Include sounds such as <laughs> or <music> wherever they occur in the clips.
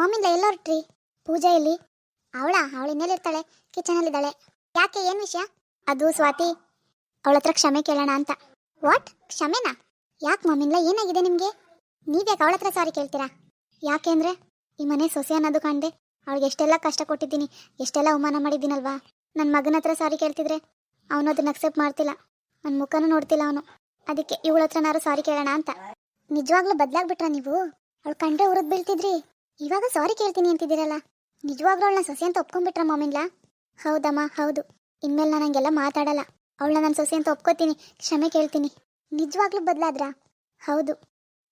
ಮಮ್ಮಿಂದ ಎಲ್ಲ ಹೊರಟ್ರಿ ಪೂಜಾ ಎಲ್ಲಿ ಅವಳ ಅವಳು ಅಲ್ಲಿ ಕಿಚನಲ್ಲಿದ್ದಾಳೆ. ಯಾಕೆ, ಏನು ವಿಷಯ? ಅದು ಸ್ವಾತಿ, ಅವಳ ಹತ್ರ ಕ್ಷಮೆ ಕೇಳೋಣ ಅಂತ. ವಾಟ್ ಕ್ಷಮೆನಾ? ಯಾಕೆ ಮಮ್ಮಿಂದ ಏನಾಗಿದೆ ನಿಮಗೆ? ನೀವ್ಯಾಕೆ ಅವಳ ಹತ್ರ ಸಾರಿ ಕೇಳ್ತೀರಾ? ಯಾಕೆ ಅಂದ್ರೆ, ಈ ಮನೆ ಸೊಸೆ ಅನ್ನೋದು ಕಂಡೆ ಅವಳಿಗೆ ಎಷ್ಟೆಲ್ಲ ಕಷ್ಟ ಕೊಟ್ಟಿದ್ದೀನಿ, ಎಷ್ಟೆಲ್ಲ ಅವಮಾನ ಮಾಡಿದ್ದೀನಲ್ವಾ. ನನ್ನ ಮಗನ ಹತ್ರ ಸಾರಿ ಕೇಳ್ತಿದ್ರೆ, ಅವನು ಅದನ್ನ ಅಕ್ಸೆಪ್ಟ್ ಮಾಡ್ತಿಲ್ಲ. ನನ್ನ ಮುಖನೂ ನೋಡ್ತಿಲ್ಲ ಅವನು. ಅದಕ್ಕೆ ಇವಳ ಹತ್ರನಾರು ಸಾರಿ ಕೇಳೋಣ ಅಂತ. ನಿಜವಾಗ್ಲೂ ಬದಲಾಗ್ಬಿಟ್ರ ನೀವು? ಅವಳು ಕಂಡ್ರೆ ಉರಿದ್ ಬೀಳ್ತಿದ್ರಿ. ಇವಾಗ ಸಾರಿ ಕೇಳ್ತೀನಿ ಅಂತಿದ್ದೀರಲ್ಲ? ನಿಜವಾಗ್ಲೂ ಅವಳನ್ನ ಸೊಸೆ ಅಂತ ಒಪ್ಕೊಂಡ್ಬಿಟ್ರ ಮಾಮಿನ್ಲ? ಹೌದಮ್ಮ, ಹೌದು. ಇನ್ಮೇಲೆ ನಾನು ಹಂಗೆಲ್ಲ ಮಾತಾಡಲ್ಲ. ಅವಳನ್ನ ನನ್ನ ಸೊಸೆ ಅಂತ ಒಪ್ಕೋತೀನಿ, ಕ್ಷಮೆ ಕೇಳ್ತೀನಿ. ನಿಜವಾಗ್ಲೂ ಬದಲಾದ್ರಾ? ಹೌದು.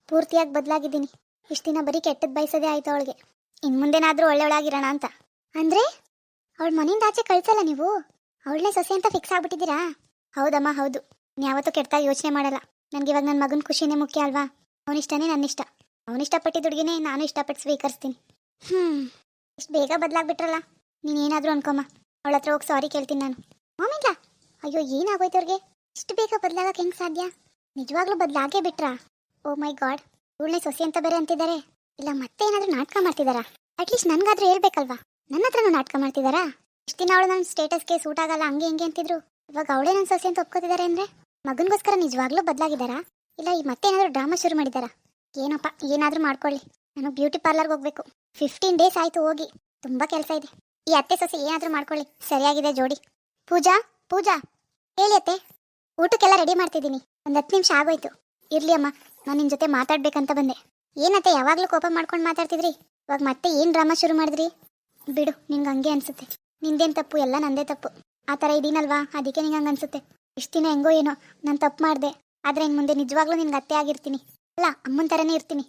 ಪೂರ್ತಿಯಾಗಿ ಬದಲಾಗಿದ್ದೀನಿ. ಇಷ್ಟು ದಿನ ಬರೀ ಕೆಟ್ಟದ್ದು ಬಯಸೋದೇ ಆಯ್ತು ಅವಳಿಗೆ. ಇನ್ಮುಂದೇನಾದರೂ ಒಳ್ಳೆಯವಳಾಗಿರೋಣ ಅಂತ. ಅಂದ್ರೆ? ಅವಳ ಮನೆಯಿಂದ ಆಚೆ ಕಳ್ಸಲ್ಲ ನೀವು? ಅವಳನ್ನೇ ಸೊಸೆ ಅಂತ ಫಿಕ್ಸ್ ಆಗ್ಬಿಟ್ಟಿದ್ದೀರಾ? ಹೌದಮ್ಮ, ಹೌದು. ಯಾವತ್ತೂ ಕೆಟ್ಟಾಗಿ ಯೋಚನೆ ಮಾಡಲ್ಲ. ನನಗೆ ಇವಾಗ ನನ್ನ ಮಗನ ಖುಷಿನೇ ಮುಖ್ಯ ಅಲ್ವಾ? ಅವನಿಷ್ಟನೇ ನನ್ನಿಷ್ಟ. ಅವನಿಷ್ಟಪಟ್ಟಿದ್ದ ಹುಡುಗಿನೇ ನಾನು ಇಷ್ಟಪಟ್ಟು ಸ್ವೀಕರಿಸ್ತೀನಿ. ಹ್ಮ್ ಇಷ್ಟು ಬೇಗ ಬದಲಾಗ್ಬಿಟ್ರಲ್ಲ. ನೀನು ಏನಾದರೂ ಅನ್ಕೊಮ್ಮ. ಅವಳ ಹತ್ರ ಹೋಗಿ ಸಾರಿ ಕೇಳ್ತೀನಿ ನಾನು. ಮಾಮಿಲ್ಲ ಅಯ್ಯೋ, ಏನಾಗೋಯ್ತು ಅವ್ರಿಗೆ? ಇಷ್ಟು ಬೇಗ ಬದಲಾಗಕ್ಕೆ ಹೆಂಗೆ ಸಾಧ್ಯ? ನಿಜವಾಗ್ಲೂ ಬದಲಾಗೇ ಬಿಟ್ರಾ? ಓ ಮೈ ಗಾಡ್, ಇವಳನ್ನೇ ಸೊಸೆ ಅಂತ ಬೇರೆ ಅಂತಿದ್ದಾರೆ. ಇಲ್ಲ, ಮತ್ತೆ ಏನಾದರೂ ನಾಟಕ ಮಾಡ್ತಿದ್ದಾರಾ ಅಟ್ಲೀಸ್ಟ್ ನನಗಾದ್ರೂ ಹೇಳ್ಬೇಕಲ್ವಾ? ನನ್ನ ಹತ್ರನೂ ನಾಟಕ ಮಾಡ್ತಿದಾರಾ? ಇಷ್ಟು ದಿನ ಅವಳು ನನ್ನ ಸ್ಟೇಟಸ್ಗೆ ಸೂಟ್ ಆಗಲ್ಲ, ಹಂಗೆ ಹಿಂಗೆ ಅಂತಿದ್ರು. ಇವಾಗ ಅವಳೇ ನನ್ನ ಸೊಸೆ ಅಂತ ಒಪ್ಕೋತಿದ್ದಾರೆ ಅಂದ್ರೆ ಮಗನಿಗೋಸ್ಕರ ನಿಜವಾಗ್ಲೂ ಬದಲಾಗಿದ್ದಾರಾ? ಇಲ್ಲ, ಈ ಮತ್ತೆ ಏನಾದರೂ ಡ್ರಾಮಾ ಶುರು ಮಾಡಿದಾರಾ ಏನಪ್ಪ, ಏನಾದರೂ ಮಾಡ್ಕೊಳ್ಳಿ. ನಾನು ಬ್ಯೂಟಿ ಪಾರ್ಲರ್ಗೆ ಹೋಗ್ಬೇಕು. ಫಿಫ್ಟೀನ್ ಡೇಸ್ ಆಯ್ತು ಹೋಗಿ. ತುಂಬಾ ಕೆಲಸ ಇದೆ. ಈ ಅತ್ತೆ ಸೊಸೆ ಏನಾದರೂ ಮಾಡ್ಕೊಳ್ಳಿ. ಸರಿಯಾಗಿದೆ ಜೋಡಿ. ಪೂಜಾ ಪೂಜಾ. ಹೇಳಿ ಅತ್ತೆ. ಊಟಕ್ಕೆಲ್ಲ ರೆಡಿ ಮಾಡ್ತಿದ್ದೀನಿ. ಒಂದು ಹತ್ತು ನಿಮಿಷ ಆಗೋಯ್ತು. ಇರ್ಲಿ ಅಮ್ಮ, ನಾನು ನಿನ್ನ ಜೊತೆ ಮಾತಾಡ್ಬೇಕಂತ ಬಂದೆ. ಏನತ್ತೆ ಯಾವಾಗಲೂ ಕೋಪ ಮಾಡ್ಕೊಂಡು ಮಾತಾಡ್ತಿದ್ರಿ? ಇವಾಗ ಮತ್ತೆ ಏನು ಡ್ರಾಮಾ ಶುರು ಮಾಡಿದ್ರಿ? ಬಿಡು, ನಿಂಗೆ ಹಂಗೆ ಅನ್ಸುತ್ತೆ. ನಿಂದೇನು ತಪ್ಪು? ಎಲ್ಲ ನಂದೇ ತಪ್ಪು. ಆ ಥರ ಇದೀನಲ್ವಾ? ಅದಕ್ಕೆ ನಿಂಗೆ ಹಂಗೆ ಅನ್ಸುತ್ತೆ. ಇಷ್ಟು ದಿನ ಹೆಂಗೋ ಏನೋ. ನಾನು ತಪ್ಪು ಮಾಡಿದೆ. ಆದರೆ ಇನ್ನು ಮುಂದೆ ನಿಜವಾಗ್ಲೂ ನಿನ್ಗೆ ಅತ್ತೆ ಆಗಿರ್ತೀನಿ. ಅಲ್ಲ, ಅಮ್ಮನ ಥರನೇ ಇರ್ತೀನಿ.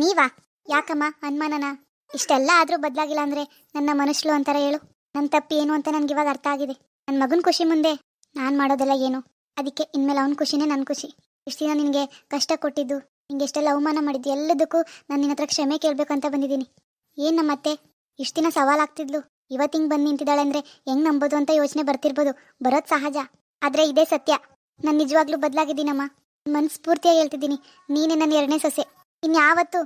ನೀವಾ? ಯಾಕಮ್ಮ, ಅನುಮಾನನ? ಇಷ್ಟೆಲ್ಲ ಆದರೂ ಬದಲಾಗಿಲ್ಲ ಅಂದರೆ ನನ್ನ ಮನುಷ್ಯಲು ಅಂತಾರೆ ಹೇಳು. ನನ್ನ ತಪ್ಪಿ ಏನು ಅಂತ ನನಗೆ ಇವಾಗ ಅರ್ಥ ಆಗಿದೆ. ನನ್ನ ಮಗನ ಖುಷಿ ಮುಂದೆ ನಾನು ಮಾಡೋದೆಲ್ಲ ಏನು? ಅದಕ್ಕೆ ಇನ್ಮೇಲೆ ಅವನ ಖುಷಿನೇ ನನ್ನ ಖುಷಿ. ಇಷ್ಟು ದಿನ ನಿನಗೆ ಕಷ್ಟ ಕೊಟ್ಟಿದ್ದು ನಿಂಗೆ ಎಷ್ಟೆಲ್ಲ ಅವಮಾನ ಮಾಡಿದ್ದು, ಎಲ್ಲದಕ್ಕೂ ನಾನು ನಿನ್ನ ಹತ್ರ ಕ್ಷಮೆ ಕೇಳಬೇಕು ಅಂತ ಬಂದಿದ್ದೀನಿ. ಏನು ನಮ್ಮತ್ತೆ ಇಷ್ಟು ದಿನ ಸವಾಲಾಗ್ತಿದ್ಲು. ಇವತ್ತು ಹಿಂಗೆ ಬಂದು ನಿಂತಿದ್ದಾಳೆ ಅಂದರೆ ಹೆಂಗೆ ನಂಬೋದು ಅಂತ ಯೋಚನೆ ಬರ್ತಿರ್ಬೋದು. ಬರೋದು ಸಹಜ. ಆದರೆ ಇದೇ ಸತ್ಯ. ನಾನು ನಿಜವಾಗ್ಲೂ ಬದಲಾಗಿದ್ದೀನಮ್ಮ. ಮನಸ್ಫೂರ್ತಿಯಾಗಿ ಹೇಳ್ತಿದ್ದೀನಿ. ನೀನೇ ನನ್ನ ಎರಡನೇ ಸೊಸೆ. ಇನ್ಯಾವತ್ತು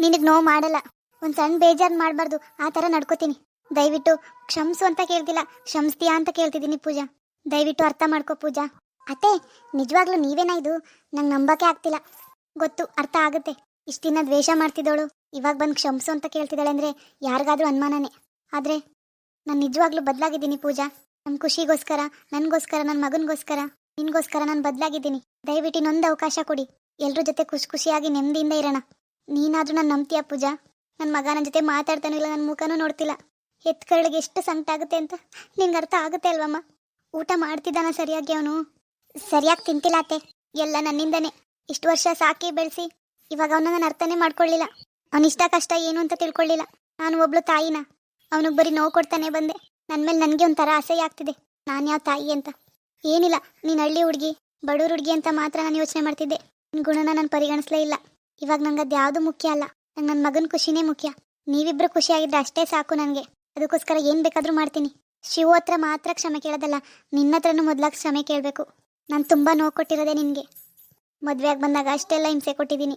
ನಿನಗೆ ನೋವು ಮಾಡಲ್ಲ. ಒಂದು ಸಣ್ಣ ಬೇಜಾರು ಮಾಡಬಾರ್ದು. ಆ ಥರ ನಡ್ಕೋತೀನಿ. ದಯವಿಟ್ಟು ಕ್ಷಮಿಸು ಅಂತ ಕೇಳ್ತಿಲ್ಲ. ಕ್ಷಮಿಸ್ತೀಯಾ ಅಂತ ಕೇಳ್ತಿದ್ದೀನಿ ಪೂಜಾ. ದಯವಿಟ್ಟು ಅರ್ಥ ಮಾಡ್ಕೋ ಪೂಜಾ. ಅತ್ತೆ, ನಿಜವಾಗ್ಲೂ ನೀವೇನಾ ಇದು? ನಂಗೆ ನಂಬಕ್ಕೆ ಆಗ್ತಿಲ್ಲ. ಗೊತ್ತು, ಅರ್ಥ ಆಗುತ್ತೆ. ಇಷ್ಟು ದಿನ ದ್ವೇಷ ಮಾಡ್ತಿದ್ದವಳು ಇವಾಗ ಬಂದು ಕ್ಷಮಿಸು ಅಂತ ಕೇಳ್ತಿದ್ದಾಳೆ ಅಂದರೆ ಯಾರಿಗಾದ್ರೂ ಅನುಮಾನನೇ. ಆದರೆ ನಾನು ನಿಜವಾಗ್ಲೂ ಬದಲಾಗಿದ್ದೀನಿ ಪೂಜಾ. ನಮ್ಮ ಖುಷಿಗೋಸ್ಕರ, ನನಗೋಸ್ಕರ ನನ್ನ ಮಗನಿಗೋಸ್ಕರ. ನಿನ್ಗೋಸ್ಕರ ನಾನು ಬದಲಾಗಿದ್ದೀನಿ. ದಯವಿಟ್ಟು ಇನ್ನೊಂದು ಅವಕಾಶ ಕೊಡಿ. ಎಲ್ಲರ ಜೊತೆ ಖುಷಿ ಖುಷಿಯಾಗಿ ನೆಮ್ಮದಿಯಿಂದ ಇರೋಣ. ನೀನಾದ್ರೂ ನಾನು ನಂಬ್ತೀಯ ಪೂಜಾ? ನನ್ನ ಮಗ ನನ್ನ ಜೊತೆ ಮಾತಾಡ್ತಾನೂ ಇಲ್ಲ ನನ್ನ ಮುಖನೂ ನೋಡ್ತಿಲ್ಲ. ಎತ್ ಕರಳಿಗೆ ಎಷ್ಟು ಸಂಕಟ ಆಗುತ್ತೆ ಅಂತ ನಿಂಗೆ ಅರ್ಥ ಆಗುತ್ತೆ ಅಲ್ವಮ್ಮ? ಊಟ ಮಾಡ್ತಿದ್ದಾನ ಸರಿಯಾಗಿ ಅವನು? ಸರಿಯಾಗಿ ತಿಂತಿಲ್ಲ ಅತ್ತೆ. ಎಲ್ಲ ನನ್ನಿಂದನೇ. ಇಷ್ಟು ವರ್ಷ ಸಾಕಿ ಬೆಳೆಸಿ. ಇವಾಗ ಅವನ ನಾನು ಅರ್ಥನೇ ಮಾಡ್ಕೊಳ್ಳಿಲ್ಲ ಇಷ್ಟ ಕಷ್ಟ ಏನು ಅಂತ ತಿಳ್ಕೊಳ್ಳಿಲ್ಲ ನಾನು ಒಬ್ಳು ತಾಯಿನ. ಅವನಿಗೆ ಬರೀ ನೋವು ಕೊಡ್ತಾನೆ ಬಂದೆ. ನನ್ನ ಮೇಲೆ ನನಗೆ ಒಂಥರ ಆಸೆ ಆಗ್ತಿದೆ ನಾನು ಯಾವ ತಾಯಿ ಅಂತ. ಏನಿಲ್ಲ, ನೀನು ಹಳ್ಳಿ ಹುಡುಗಿ, ಬಡೂರು ಹುಡುಗಿ ಅಂತ ಮಾತ್ರ ನಾನು ಯೋಚನೆ ಮಾಡ್ತಿದ್ದೆ. ನಿನ್ನ ಗುಣನ ನಾನು ಪರಿಗಣಿಸ್ಲೇ ಇಲ್ಲ. ಇವಾಗ ನಂಗೆ ಅದು ಯಾವುದು ಮುಖ್ಯ ಅಲ್ಲ. ನಂಗೆ ನನ್ನ ಮಗನ ಖುಷಿನೇ ಮುಖ್ಯ. ನೀವಿಬ್ರು ಖುಷಿಯಾಗಿದ್ರೆ ಅಷ್ಟೇ ಸಾಕು ನನಗೆ. ಅದಕ್ಕೋಸ್ಕರ ಏನು ಬೇಕಾದರೂ ಮಾಡ್ತೀನಿ. ಶಿವ ಹತ್ರ ಮಾತ್ರ ಕ್ಷಮೆ ಕೇಳೋದಲ್ಲ, ನಿನ್ನ ಹತ್ರನೂ ಮೊದ್ಲಾಗ ಕ್ಷಮೆ ಕೇಳಬೇಕು. ನಾನು ತುಂಬ ನೋವು ಕೊಟ್ಟಿರೋದೆ ನಿನಗೆ. ಮದುವೆಯಾಗಿ ಬಂದಾಗ ಅಷ್ಟೆಲ್ಲ ಹಿಂಸೆ ಕೊಟ್ಟಿದ್ದೀನಿ.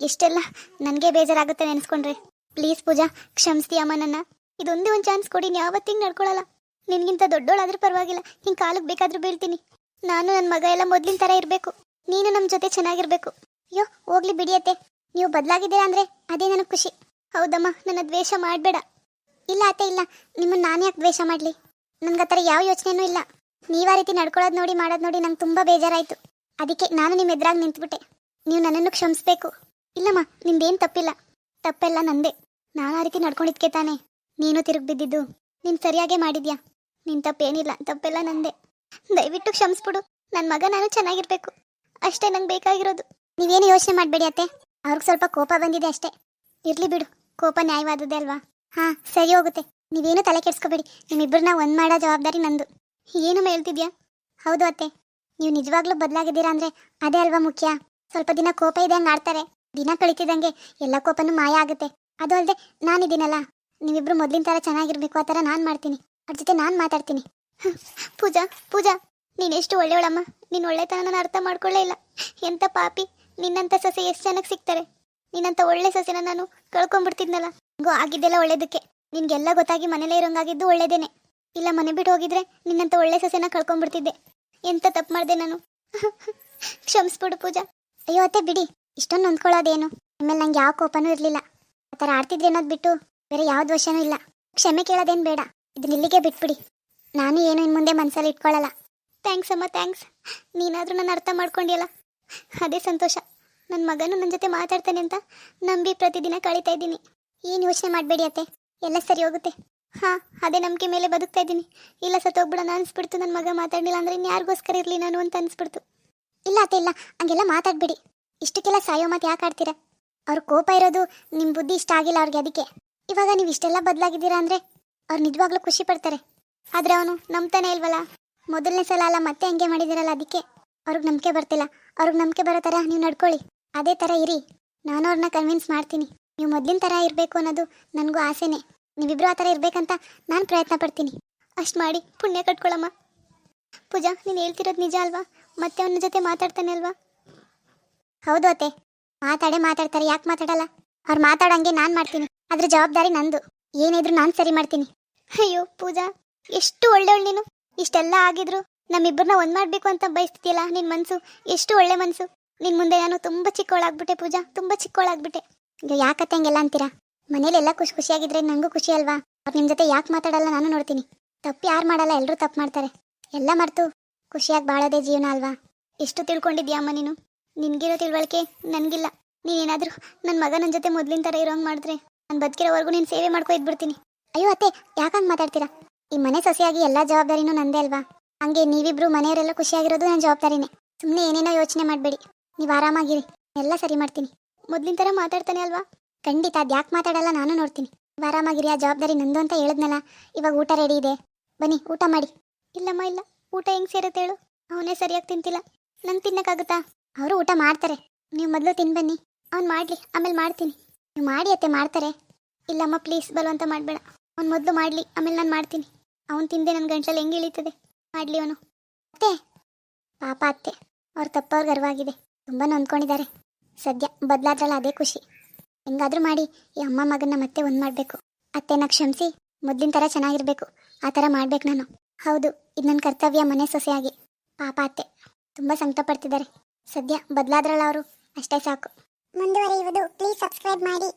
ಎಷ್ಟೆಲ್ಲ ನನಗೆ ಬೇಜಾರಾಗುತ್ತೆ ನೆನೆಸ್ಕೊಂಡ್ರೆ. ಪ್ಲೀಸ್ ಪೂಜಾ, ಕ್ಷಮಿಸ್ತೀಯಮ್ಮ ನನ್ನ. ಇದೊಂದೇ ಒಂದು ಚಾನ್ಸ್ ಕೊಡಿ ಯಾವತ್ತಿಂಗ್ ನಡ್ಕೊಳಲ್ಲ. ನಿನ್ಗಿಂತ ದೊಡ್ಡೋಳಾದ್ರೂ ಪರವಾಗಿಲ್ಲ ಹಿಂಗೆ ಕಾಲಕ್ಕೆ ಬೇಕಾದ್ರೂ ಬೀಳ್ತೀನಿ. ನಾನು ನನ್ನ ಮಗ ಎಲ್ಲ ಮೊದ್ಲಿನ ಥರ ಇರಬೇಕು. ನೀನು ನಮ್ಮ ಜೊತೆ ಚೆನ್ನಾಗಿರ್ಬೇಕು. ಅಯ್ಯೋ ಹೋಗ್ಲಿ ಬಿಡಿಯತ್ತೆ ನೀವು ಬದಲಾಗಿದ್ದೀರಾ ಅಂದ್ರೆ ಅದೇ ನನಗೆ ಖುಷಿ. ಹೌದಮ್ಮ, ನನ್ನ ದ್ವೇಷ ಮಾಡಬೇಡ. ಇಲ್ಲ ಅತ್ತೆ, ಇಲ್ಲ. ನಿಮ್ಮನ್ನು ನಾನು ಯಾಕೆ ದ್ವೇಷ ಮಾಡಲಿ? ನನ್ಗೆ ಆ ಥರ ಯಾವ ಯೋಚನೆನೂ ಇಲ್ಲ. ನೀವು ಆ ರೀತಿ ನಡ್ಕೊಳ್ಳೋದು ನೋಡಿ, ಮಾಡೋದು ನೋಡಿ ನಂಗೆ ತುಂಬ ಬೇಜಾರಾಯಿತು. ಅದಕ್ಕೆ ನಾನು ನಿಮ್ಮ ಎದುರಾಗಿ ನಿಂತ್ಬಿಟ್ಟೆ. ನೀವು ನನ್ನನ್ನು ಕ್ಷಮಿಸ್ಬೇಕು. ಇಲ್ಲಮ್ಮ, ನಿಂದೇನು ತಪ್ಪಿಲ್ಲ. ತಪ್ಪೆಲ್ಲ ನಂದೇ. ನಾನು ಆ ರೀತಿ ನಡ್ಕೊಂಡಿದ್ಕೆ ತಾನೆ. ನೀನು ತಿರುಗಿ ಬಿದ್ದಿದ್ದು ನೀನು ಸರಿಯಾಗೇ ಮಾಡಿದ್ಯಾ? ನಿನ್ನ ತಪ್ಪೇನಿಲ್ಲ, ತಪ್ಪೆಲ್ಲ ನಂದೆ. ದಯವಿಟ್ಟು ಕ್ಷಮಿಸ್ಬಿಡು. ನನ್ನ ಮಗ ನಾನು ಚೆನ್ನಾಗಿರ್ಬೇಕು. ಅಷ್ಟೇ ನಂಗೆ ಬೇಕಾಗಿರೋದು. ನೀವೇನು ಯೋಚನೆ ಮಾಡಬೇಡಿ ಅತ್ತೆ. ಅವ್ರಿಗೆ ಸ್ವಲ್ಪ ಕೋಪ ಬಂದಿದೆ ಅಷ್ಟೇ. ಇರ್ಲಿ ಬಿಡು. ಕೋಪ ನ್ಯಾಯವಾದದ್ದೇ ಅಲ್ವಾ? ಹಾ, ಸರಿ ಹೋಗುತ್ತೆ. ನೀವೇನು ತಲೆ ಕೆಡ್ಸ್ಕೋಬೇಡಿ. ನಿಮ್ಮಿಬ್ಬರನ್ನ ಒಂದು ಮಾಡೋ ಜವಾಬ್ದಾರಿ ನಂದು. ಏನು ಹೇಳ್ತಿದ್ಯಾ? ಹೌದು ಅತ್ತೆ. ನೀವು ನಿಜವಾಗ್ಲೂ ಬದಲಾಗಿದ್ದೀರಾ ಅಂದ್ರೆ ಅದೇ ಅಲ್ವಾ ಮುಖ್ಯ? ಸ್ವಲ್ಪ ದಿನ ಕೋಪ ಇದೆ ಹಂಗೆ ಆಡ್ತಾರೆ. ದಿನ ಕಳಿತಿದಂಗೆ ಎಲ್ಲ ಕೋಪನೂ ಮಾಯ ಆಗುತ್ತೆ. ಅದು ಅಲ್ಲದೆ ನಾನಿದ್ದೀನಲ್ಲ. ನೀವಿಬ್ರು ಮೊದ್ಲಿನ ಥರ ಚೆನ್ನಾಗಿರ್ಬೇಕು, ಆ ಥರ ನಾನು ಮಾಡ್ತೀನಿ. ಅವ್ರ ಜೊತೆ ನಾನು ಮಾತಾಡ್ತೀನಿ. ಪೂಜಾ ಪೂಜಾ ಪೂಜಾ ನೀನೆಷ್ಟು ಒಳ್ಳೆಯವಳಮ್ಮ. ನೀನು ಒಳ್ಳೆತನ ನಾನು ಅರ್ಥ ಮಾಡ್ಕೊಳ್ಳೇ ಇಲ್ಲ. ಎಂಥ ಪಾಪಿ. ನಿನ್ನಂಥ ಸೊಸೆ ಎಷ್ಟು ಜನಕ್ಕೆ ಸಿಗ್ತಾರೆ? ನಿನ್ನಂಥ ಒಳ್ಳೆ ಸೊಸೆನ ನಾನು ಕಳ್ಕೊಂಡ್ಬಿಡ್ತಿದ್ನಲ್ಲ ಗೋ ಆಗಿದ್ದೆಲ್ಲ ಒಳ್ಳೇದಕ್ಕೆ. ನಿನ್ಗೆಲ್ಲ ಗೊತ್ತಾಗಿ ಮನೇಲೇ ಇರೋಂಗಾಗಿದ್ದು ಒಳ್ಳೇದೇನೆ. ಇಲ್ಲ, ಮನೆ ಬಿಟ್ಟು ಹೋಗಿದ್ರೆ ನಿನ್ನಂಥ ಒಳ್ಳೆ ಸಸಿನ ಕಳ್ಕೊಂಡ್ಬಿಡ್ತಿದ್ದೆ ಎಂಥ ತಪ್ಪು ಮಾಡಿದೆ ನಾನು? <laughs> ಕ್ಷಮಿಸ್ಬಿಡು ಪೂಜಾ. ಅಯ್ಯೋ, ಅತ್ತೆ, ಬಿಡಿ. ಇಷ್ಟೊಂದು ನೊಂದ್ಕೊಳ್ಳೋದೇನು? ಆಮೇಲೆ ನಂಗೆ ಯಾವ ಕೋಪನೂ ಇರಲಿಲ್ಲ. ಆ ಥರ ಆಡ್ತಿದ್ರೆ ಅನ್ನೋದು ಬಿಟ್ಟು ಬೇರೆ ಯಾವ ದೋಷನೂ ಇಲ್ಲ. ಕ್ಷಮೆ ಕೇಳೋದೇನು ಬೇಡ. ಇದನ್ನ ಇಲ್ಲಿಗೆ ಬಿಟ್ಬಿಡಿ. ನಾನು ಏನು ಇನ್ನು ಮುಂದೆ ಮನಸ್ಸಲ್ಲಿ ಇಟ್ಕೊಳ್ಳಲ್ಲ ಥ್ಯಾಂಕ್ಸ್ ಅಮ್ಮ ಥ್ಯಾಂಕ್ಸ್ ನೀನಾದರೂ ನನ್ನ ಅರ್ಥ ಮಾಡ್ಕೊಂಡಿಯಲ್ಲ? ಅದೇ ಸಂತೋಷ. ನನ್ನ ಮಗನೂ ನನ್ನ ಜೊತೆ ಮಾತಾಡ್ತಾನೆ ಅಂತ ನಂಬಿ ಪ್ರತಿದಿನ ಕಳೀತಾ ಇದ್ದೀನಿ. ಏನು ಯೋಚನೆ ಮಾಡಬೇಡಿ ಅತ್ತೆ? ಎಲ್ಲ ಸರಿ ಹೋಗುತ್ತೆ. ಹಾಂ, ಅದೇ ನಂಬಿಕೆ ಮೇಲೆ ಬದುಕ್ತಾ ಇದ್ದೀನಿ. ಇಲ್ಲ ಸತ್ತೋಗ್ಬಿಡೋಣ ಅನಿಸ್ಬಿಡ್ತು ನನ್ನ ಮಗ ಮಾತಾಡಲಿಲ್ಲ ಅಂದ್ರೆ ಇನ್ಯಾರಿಗೋಸ್ಕರ ಇರಲಿ ನಾನು ಅಂತ ಅನಿಸ್ಬಿಡ್ತು. ಇಲ್ಲ ಅತ್ತೆ, ಇಲ್ಲ. ಹಂಗೆಲ್ಲ ಮಾತಾಡಬೇಡಿ. ಇಷ್ಟಕ್ಕೆಲ್ಲ ಸಾಯೋ ಮಾತು ಯಾಕೆ ಆಡ್ತೀರಾ? ಅವ್ರ ಕೋಪ ಇರೋದು ನಿಮ್ಮ ಬುದ್ಧಿ ಇಷ್ಟ ಆಗಿಲ್ಲ ಅವ್ರಿಗೆ ಅದಕ್ಕೆ. ಇವಾಗ ನೀವು ಇಷ್ಟೆಲ್ಲ ಬದಲಾಗಿದ್ದೀರಾ ಅಂದರೆ ಅವ್ರು ನಿಜವಾಗ್ಲೂ ಖುಷಿ ಪಡ್ತಾರೆ. ಆದರೆ ಅವನು ನಂಬ್ತಾನೆ ಇಲ್ವಲ್ಲ? ಮೊದಲನೇ ಸಲ ಅಲ್ಲ ಮತ್ತೆ ಹಂಗೆ ಮಾಡಿದಿರಲ್ಲ ಅದಕ್ಕೆ. ಅವ್ರಿಗೆ ನಂಬಿಕೆ ಬರ್ತಿಲ್ಲ. ಅವ್ರಿಗೆ ನಂಬಿಕೆ ಬರೋ ಥರ ನೀವು ನಡ್ಕೊಳ್ಳಿ. ಅದೇ ಥರ ಇರಿ. ನಾನು ಅವ್ರನ್ನ ಕನ್ವಿನ್ಸ್ ಮಾಡ್ತೀನಿ. ನೀವು ಮೊದಲಿನ ಥರ ಇರಬೇಕು ಅನ್ನೋದು ನನಗೂ ಆಸೆನೇ. ನೀವಿಬ್ರು ಆ ಥರ ಇರಬೇಕಂತ ನಾನು ಪ್ರಯತ್ನ ಪಡ್ತೀನಿ. ಅಷ್ಟು ಮಾಡಿ ಪುಣ್ಯ ಕಟ್ಕೊಳ್ಳಮ್ಮ ಪೂಜಾ, ನೀನು ಹೇಳ್ತಿರೋದು ನಿಜ ಅಲ್ವಾ? ಮತ್ತೆ ಅವನ ಜೊತೆ ಮಾತಾಡ್ತಾನೆ ಅಲ್ವಾ? ಹೌದು ಅತ್ತೆ. ಮಾತಾಡೇ ಮಾತಾಡ್ತಾರೆ. ಯಾಕೆ ಮಾತಾಡಲ್ಲ? ಅವ್ರು ಮಾತಾಡೋಂಗೆ ನಾನು ಮಾಡ್ತೀನಿ. ಅದ್ರ ಜವಾಬ್ದಾರಿ ನಂದು. ಏನಿದ್ರು ನಾನು ಸರಿ ಮಾಡ್ತೀನಿ. ಅಯ್ಯೋ, ಪೂಜಾ, ಎಷ್ಟು ಒಳ್ಳೆವಳು ನೀನು. ಇಷ್ಟೆಲ್ಲ ಆಗಿದ್ರು ನಮ್ಮಿಬ್ಬರನ್ನ ಒಂದ್ ಮಾಡ್ಬೇಕು ಅಂತ ಬಯಸ್ತಿದ್ಯಲ್ಲ ನಿನ್ ಮನ್ಸು? ಎಷ್ಟು ಒಳ್ಳೆ ಮನ್ಸು? ನಿನ್ ಮುಂದೆ ನಾನು ತುಂಬಾ ಚಿಕ್ಕವಳಾಗ್ಬಿಟ್ಟೆ ಪೂಜಾ, ತುಂಬಾ ಚಿಕ್ಕವಳಾಗ್ಬಿಟ್ಟೆ. ಇದು ಯಾಕತ್ತೆ ಹಂಗೆಲ್ಲ ಅಂತೀರಾ? ಮನೇಲೆಲ್ಲ ಖುಷಿ ಖುಷಿಯಾಗಿದ್ರೆ ನಂಗೂ ಖುಷಿ ಅಲ್ವಾ? ಅವ್ರು ನಿಮ್ ಜೊತೆ ಯಾಕೆ ಮಾತಾಡಲ್ಲ ನಾನು ನೋಡ್ತೀನಿ. ತಪ್ಪು ಯಾರು ಮಾಡಲ್ಲ ಎಲ್ಲರೂ ತಪ್ಪು ಮಾಡ್ತಾರೆ. ಎಲ್ಲ ಮರ್ತು ಖುಷಿಯಾಗಿ ಬಾಳೋದೇ ಜೀವನ ಅಲ್ವಾ? ಎಷ್ಟು ತಿಳ್ಕೊಂಡಿದ್ಯಾ ಅಮ್ಮ ನೀನು? ನಿನ್ಗಿರೋ ತಿಳುವಳಿಕೆ ನನ್ಗಿಲ್ಲ. ನೀನೇನಾದ್ರೂ ನನ್ನ ಮಗ ನನ್ನ ಜೊತೆ ಮೊದ್ಲಿನ ಥರ ಇರೋಂಗ್ ಮಾಡಿದ್ರೆ ನಾನು ಬದುಕಿರೋವರೆಗೂ ನೀನು ಸೇವೆ ಮಾಡ್ಕೊ ಇದ್ಬಿಡ್ತೀನಿ. ಅಯ್ಯೋ ಅತ್ತೆ, ಯಾಕಂಗೆ ಮಾತಾಡ್ತೀರಾ? ಈ ಮನೆ ಸೊಸೆಯಾಗಿ ಎಲ್ಲ ಜವಾಬ್ದಾರಿನೂ ನಂದೇ ಅಲ್ವಾ? ಹಂಗೆ ನೀವಿಬ್ರು ಮನೆಯವರೆಲ್ಲ ಖುಷಿಯಾಗಿರೋದು ನನ್ನ ಜವಾಬ್ದಾರಿನೇ. ಸುಮ್ಮನೆ ಏನೇನೋ ಯೋಚನೆ ಮಾಡಬೇಡಿ. ನೀವು ಆರಾಮಾಗಿರಿ. ಎಲ್ಲ ಸರಿ ಮಾಡ್ತೀನಿ. ಮೊದಲಿನ ಥರ ಮಾತಾಡ್ತಾನೆ ಅಲ್ವಾ? ಖಂಡಿತ ಅದು ಯಾಕೆ ಮಾತಾಡಲ್ಲ ನಾನು ನೋಡ್ತೀನಿ. ನೀವು ಆರಾಮಾಗಿರಿ, ಆ ಜವಾಬ್ದಾರಿ ನಂದು ಅಂತ ಹೇಳಿದ್ನಲ್ಲ, ಇವಾಗ ಊಟ ರೆಡಿ ಇದೆ. ಬನ್ನಿ, ಊಟ ಮಾಡಿ. ಇಲ್ಲಮ್ಮ, ಇಲ್ಲ. ಊಟ ಹೆಂಗ್ ಸೇರುತ್ತೆ ಹೇಳು? ಅವನೇ ಸರಿಯಾಗಿ ತಿಂತಿಲ್ಲ. ನಂಗೆ ತಿನ್ನಕ್ಕಾಗುತ್ತಾ? ಅವರು ಊಟ ಮಾಡ್ತಾರೆ. ನೀವು ಮೊದಲು ತಿನ್ಬನ್ನಿ ಅವ್ನು ಮಾಡಲಿ, ಆಮೇಲೆ ಮಾಡ್ತೀನಿ. ನೀವು ಮಾಡಿ ಅತ್ತೆ ಮಾಡ್ತಾರೆ. ಇಲ್ಲಮ್ಮ ಪ್ಲೀಸ್ ಬಲವಂತ ಮಾಡಬೇಡ. ಅವ್ನು ಮೊದಲು ಮಾಡಲಿ, ಆಮೇಲೆ ನಾನು ಮಾಡ್ತೀನಿ. ಅವ್ನು ತಿಂದೆ ನನ್ನ ಗಂಟಲಲ್ಲಿ ಹೆಂಗೆ ಇಳೀತದೆ? ಮಾಡಲಿ ಅವನು. ಅತ್ತೆ, ಪಾಪ ಅತ್ತೆ. ಅವ್ರ ತಪ್ಪವ್ರ ಗರ್ವಾಗಿದೆ ತುಂಬ ನೊಂದ್ಕೊಂಡಿದ್ದಾರೆ ಸದ್ಯ ಬದಲಾದ್ರಲ್ಲ ಅದೇ ಖುಷಿ. ಹೆಂಗಾದರೂ ಮಾಡಿ, ಈ ಅಮ್ಮ ಮಗನ್ನ ಮತ್ತೆ ಒಂದು ಮಾಡಬೇಕು. ಅತ್ತೆನ ಕ್ಷಮಿಸಿ, ಮೊದಲಿನ ಥರ ಚೆನ್ನಾಗಿರಬೇಕು. ಆ ಥರ ಮಾಡ್ಬೇಕು ನಾನು. ಹೌದು, ಇದು ನನ್ನ ಕರ್ತವ್ಯ, ಮನೆ ಸೊಸೆಯಾಗಿ ಪಾಪ ಅತ್ತೆ, ತುಂಬ ಸಂಕಟ ಪಡ್ತಿದ್ದಾರೆ ಸದ್ಯ ಬದಲಾದ್ರಲ್ಲ ಅವರು. ಅಷ್ಟೇ ಸಾಕು. ಮುಂದುವರಿಯುವುದು. ಪ್ಲೀಸ್ ಸಬ್ಸ್ಕ್ರೈಬ್ ಮಾಡಿ.